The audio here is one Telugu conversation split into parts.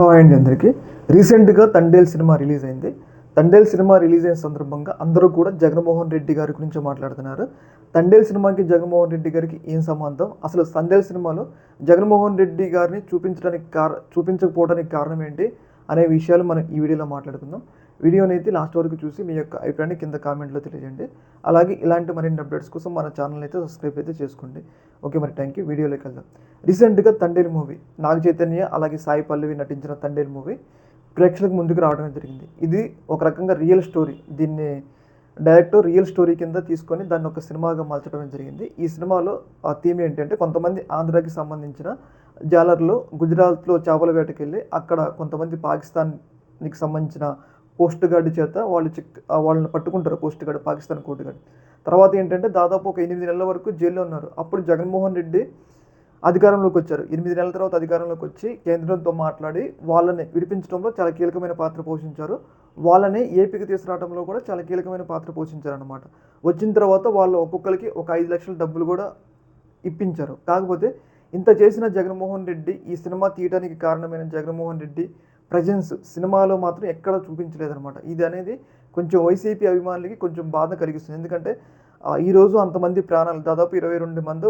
హాయ్ అండి అందరికీ. రీసెంట్గా తండేల్ సినిమా రిలీజ్ అయింది. తండేల్ సినిమా రిలీజ్ అయిన సందర్భంగా అందరూ కూడా జగన్మోహన్ రెడ్డి గారి గురించి మాట్లాడుతున్నారు. తండేల్ సినిమాకి జగన్మోహన్ రెడ్డి గారికి ఏం సంబంధం? అసలు తండేల్ సినిమాలో జగన్మోహన్ రెడ్డి గారిని చూపించడానికి కార చూపించకపోవడానికి కారణం ఏంటి? అనే విషయాలు మనం ఈ వీడియోలో మాట్లాడుకుందాం. వీడియోని అయితే లాస్ట్ వరకు చూసి మీ యొక్క అభిప్రాయాన్ని కింద కామెంట్లో తెలియజేయండి. అలాగే ఇలాంటి మరిన్ని అప్డేట్స్ కోసం మన ఛానల్ అయితే సబ్స్క్రైబ్ అయితే చేసుకోండి. ఓకే మరి థ్యాంక్ యూ. వీడియోలోకి వెళ్దాం. రీసెంట్గా తండేల్ మూవీ నాగ చైతన్య అలాగే సాయి పల్లవి నటించిన తండేల్ మూవీ ప్రేక్షకులకు ముందుకు రావడం జరిగింది. ఇది ఒక రకంగా రియల్ స్టోరీ. దీన్ని డైరెక్ట్ రియల్ స్టోరీ కింద తీసుకొని దాన్ని ఒక సినిమాగా మార్చడం జరిగింది. ఈ సినిమాలో ఆ థీమ్ ఏంటంటే కొంతమంది ఆంధ్రాకి సంబంధించిన జాలర్లు గుజరాత్లో చేపల వేటకి వెళ్ళి అక్కడ కొంతమంది పాకిస్తాన్కి సంబంధించిన పోస్ట్ గార్డ్ చేత వాళ్ళు చిక్ వాళ్ళని పట్టుకుంటారు coast guard Pakistan coast guard తర్వాత ఏంటంటే దాదాపు ఒక ఎనిమిది నెలల వరకు జైల్లో ఉన్నారు. అప్పుడు జగన్మోహన్ రెడ్డి అధికారంలోకి వచ్చారు. ఎనిమిది నెలల తర్వాత అధికారంలోకి వచ్చి కేంద్రంతో మాట్లాడి వాళ్ళని విడిపించడంలో చాలా కీలకమైన పాత్ర పోషించారు. వాళ్ళని ఏపీకి తీసుకురావడంలో కూడా చాలా కీలకమైన పాత్ర పోషించారనమాట వచ్చిన తర్వాత వాళ్ళు ఒక్కొక్కరికి ఒక ఐదు లక్షల డబ్బులు కూడా ఇప్పించారు. కాకపోతే ఇంత చేసిన జగన్మోహన్ రెడ్డి ఈ సినిమా తీయడానికి కారణమైన జగన్మోహన్ రెడ్డి ప్రజెన్స్ సినిమాలో మాత్రం ఎక్కడ చూపించలేదన్నమాట. ఇది అనేది కొంచెం వైసీపీ అభిమానులకి కొంచెం బాధ కలిగిస్తుంది. ఎందుకంటే ఈరోజు అంతమంది ప్రాణాలు దాదాపు ఇరవై రెండు మంది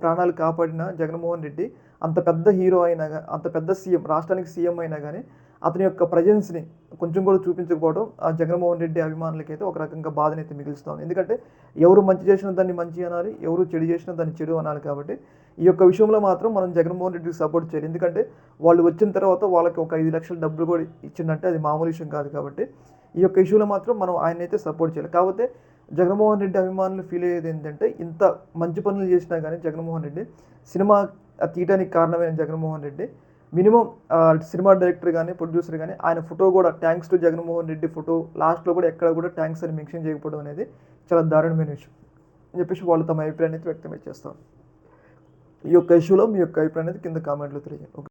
ప్రాణాలు కాపాడిన జగన్మోహన్ రెడ్డి అంత పెద్ద హీరో అయినా అంత పెద్ద సీఎం రాష్ట్రానికి సీఎం అయినా కానీ అతని యొక్క ప్రజెన్స్ని కొంచెం కూడా చూపించకపోవడం ఆ జగన్మోహన్ రెడ్డి అభిమానులకి అయితే ఒక రకంగా బాధనైతే మిగులుస్తాం ఎందుకంటే ఎవరు మంచి చేసిన దాన్ని మంచి అనాలి ఎవరు చెడు చేసిన దాన్ని చెడు అనాలి కాబట్టి ఈ యొక్క విషయంలో మాత్రం మనం జగన్మోహన్ రెడ్డికి సపోర్ట్ చేయాలి. ఎందుకంటే వాళ్ళు వచ్చిన తర్వాత వాళ్ళకి ఒక ఐదు లక్షల డబ్బులు కూడా ఇచ్చిందంటే అది మామూలు విషయం కాదు కాబట్టి ఈ యొక్క ఇష్యూలో మాత్రం మనం ఆయన అయితే సపోర్ట్ చేయాలి. కాకపోతే జగన్మోహన్ రెడ్డి అభిమానులు ఫీల్ అయ్యేది ఏంటంటే ఇంత మంచి పనులు చేసినా కానీ జగన్మోహన్ రెడ్డి సినిమా తీయడానికి కారణమైన Jaganmohan Reddy minimum cinema director కానీ ప్రొడ్యూసర్ కానీ ఆయన ఫోటో కూడా thanks to Jaganmohan Reddy photo లాస్ట్లో కూడా ఎక్కడ కూడా థ్యాంక్స్ అని మెన్షన్ చేయకపోవడం అనేది చాలా దారుణమైన విషయం అని చెప్పేసి వాళ్ళు తమ అభిప్రాయాన్ని అయితే వ్యక్తం చేస్తారు. ఈ యొక్క ఇష్యూలో మీ యొక్క అభిప్రాయం అనేది కింద కామెంట్లో తెలియజేయండి. ఓకే